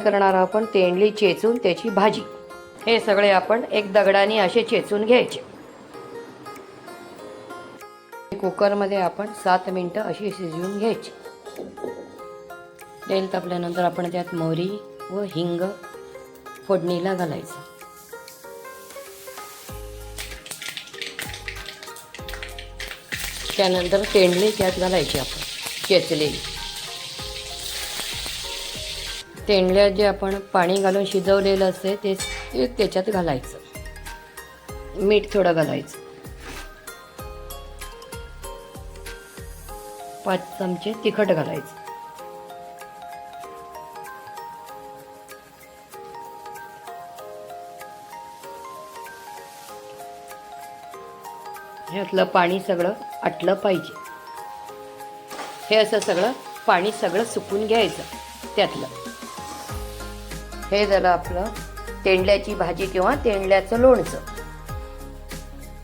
करणार आपण तेंडली चेचून त्याची भाजी. हे सगळे आपण एक दगडाने असे चेचून घ्यायचे. कुकरमध्ये आपण सात मिनटं अशी शिजवून घ्यायची. तेल तापल्यानंतर आपण त्यात मोहरी व हिंग फोडणीला घालायचं. त्यानंतर तेंडली त्यात घालायची आपण. चेचलेली. तेंडल्या जे आपण पाणी घालून शिजवलेलं असते ते त्याच्यात घालायचं. मीठ थोडं घालायचं. पाच चमचे तिखट घालायचं. ह्यातलं पाणी सगळं आटलं पाहिजे. हे असं सगळं पाणी सगळं सुकून घ्यायचं त्यातलं. हे झालं आपलं तेंडल्याची भाजी किंवा तेंडल्याचं लोणचं.